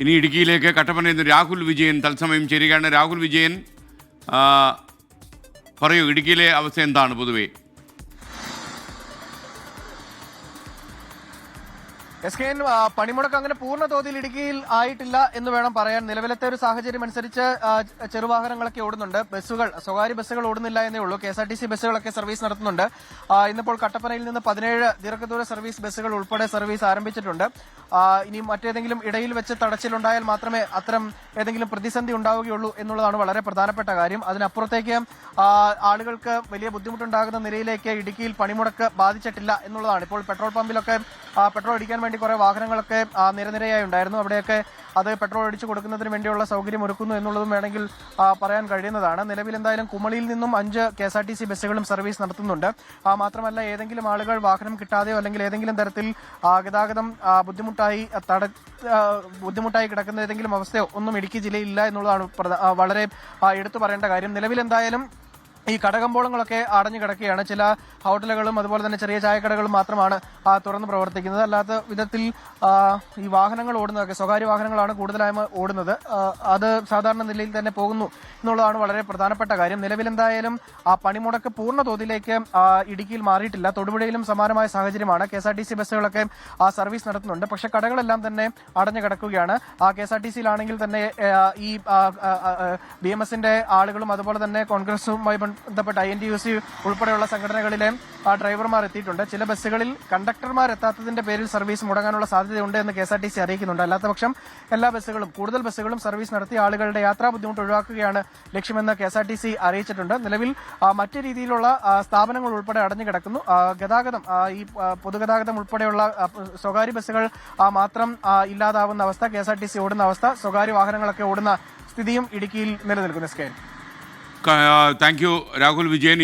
ഇനി ഇടുക്കിയിലേക്ക് കട്ടപ്പനയിൽ നിന്ന് രാഹുൽ വിജയൻ തത്സമയം ചേരുകയാണ്. രാഹുൽ വിജയൻ പറയൂ ഇടുക്കിയിലെ അവസ്ഥ എന്താണ് പൊതുവേ? എസ് കെ എൻ പണിമുടക്ക് അങ്ങനെ പൂർണ തോതിൽ ഇടുക്കിയിൽ ആയിട്ടില്ല എന്ന് വേണം പറയാൻ. നിലവിലത്തെ ഒരു സാഹചര്യം അനുസരിച്ച് ചെറുവാഹനങ്ങളൊക്കെ ഓടുന്നുണ്ട്. ബസ്സുകൾ സ്വകാര്യ ബസ്സുകൾ ഓടുന്നില്ല എന്നേ ഉള്ളൂ. K S R T C ബസ്സുകളൊക്കെ service നടത്തുന്നുണ്ട്. ഇന്നിപ്പോൾ കട്ടപ്പനയിൽ നിന്ന് പതിനേഴ് ദീർഘദൂര സർവീസ് ബസ്സുകൾ ഉൾപ്പെടെ സർവീസ് ആരംഭിച്ചിട്ടുണ്ട്. ഇനി മറ്റേതെങ്കിലും ഇടയിൽ വെച്ച് തടച്ചിലുണ്ടായാൽ മാത്രമേ അത്തരം ഏതെങ്കിലും പ്രതിസന്ധി ഉണ്ടാവുകയുള്ളൂ എന്നുള്ളതാണ് വളരെ പ്രധാനപ്പെട്ട കാര്യം. അതിനപ്പുറത്തേക്ക് ആളുകൾക്ക് വലിയ ബുദ്ധിമുട്ടുണ്ടാകുന്ന നിലയിലേക്ക് ഇടുക്കിയിൽ പണിമുടക്ക് ബാധിച്ചിട്ടില്ല എന്നുള്ളതാണ്. ഇപ്പോൾ പെട്രോൾ പമ്പിലൊക്കെ പെട്രോൾ അടിക്കാൻ വേണ്ടി കുറെ വാഹനങ്ങളൊക്കെ നിരനിരയായി ഉണ്ടായിരുന്നു. അവിടെയൊക്കെ അത് പെട്രോൾ അടിച്ചു കൊടുക്കുന്നതിന് വേണ്ടിയുള്ള സൗകര്യം ഒരുക്കുന്നു എന്നുള്ളതും വേണമെങ്കിൽ പറയാൻ കഴിയുന്നതാണ്. നിലവിൽ എന്തായാലും കുമളിയിൽ നിന്നും അഞ്ച് K S R T C ബസ്സുകളും സർവീസ് നടത്തുന്നുണ്ട്. മാത്രമല്ല ഏതെങ്കിലും ആളുകൾ വാഹനം കിട്ടാതെയോ അല്ലെങ്കിൽ ഏതെങ്കിലും തരത്തിൽ ഗതാഗതം ബുദ്ധിമുട്ടായി തട ബുദ്ധിമുട്ടായി കിടക്കുന്ന ഏതെങ്കിലും അവസ്ഥയോ ഒന്നും ഇടുക്കി ജില്ലയിൽ ഇല്ല എന്നുള്ളതാണ് വളരെ എടുത്തു പറയേണ്ട കാര്യം. നിലവിൽ എന്തായാലും ഈ കടകമ്പോളങ്ങളൊക്കെ അടഞ്ഞു കിടക്കുകയാണ്. ചില ഹോട്ടലുകളും അതുപോലെ തന്നെ ചെറിയ ചായക്കടകളും മാത്രമാണ് തുറന്ന് പ്രവർത്തിക്കുന്നത്. അല്ലാത്ത വിധത്തിൽ ഈ വാഹനങ്ങൾ ഓടുന്നതൊക്കെ സ്വകാര്യ വാഹനങ്ങളാണ് കൂടുതലായും ഓടുന്നത്. അത് സാധാരണ നിലയിൽ തന്നെ പോകുന്നു എന്നുള്ളതാണ് വളരെ പ്രധാനപ്പെട്ട കാര്യം. നിലവിലെന്തായാലും ആ പണിമുടക്ക് പൂർണ തോതിലേക്ക് ഇടുക്കിയിൽ മാറിയിട്ടില്ല. തൊടുപുഴയിലും സമാനമായ സാഹചര്യമാണ്. കെ ബസ്സുകളൊക്കെ ആ സർവീസ് നടത്തുന്നുണ്ട്. പക്ഷേ കടകളെല്ലാം തന്നെ അടഞ്ഞു കിടക്കുകയാണ്. ആ കെ തന്നെ ഈ ബി ആളുകളും അതുപോലെ തന്നെ കോൺഗ്രസുമായി ബന്ധപ്പെട്ട I N T U C ഉൾപ്പെടെയുള്ള സംഘടനകളിലെ ഡ്രൈവർമാർ എത്തിയിട്ടുണ്ട്. ചില ബസ്സുകളിൽ കണ്ടക്ടർമാർ എത്താത്തതിന്റെ പേരിൽ സർവീസ് മുടങ്ങാനുള്ള സാധ്യതയുണ്ട് എന്ന് K S R T C അറിയിക്കുന്നുണ്ട്. അല്ലാത്തപക്ഷം എല്ലാ ബസ്സുകളും കൂടുതൽ ബസ്സുകളും സർവീസ് നടത്തി ആളുകളുടെ യാത്രാ ബുദ്ധിമുട്ട് ഒഴിവാക്കുകയാണ് ലക്ഷ്യമെന്ന് K S R T C അറിയിച്ചിട്ടുണ്ട്. നിലവിൽ മറ്റു രീതിയിലുള്ള സ്ഥാപനങ്ങൾ ഉൾപ്പെടെ അടഞ്ഞു കിടക്കുന്നു ഗതാഗതം ഈ പൊതുഗതാഗതം ഉൾപ്പെടെയുള്ള സ്വകാര്യ ബസ്സുകൾ മാത്രം ഇല്ലാതാവുന്ന അവസ്ഥ K S R T C ഓടുന്ന അവസ്ഥ സ്വകാര്യ വാഹനങ്ങളൊക്കെ ഓടുന്ന സ്ഥിതിയും ഇടുക്കിയിൽ നിലനിൽക്കുന്നു. സ്കെയിൽ താങ്ക് യു രാഹുൽ വിജയൻ.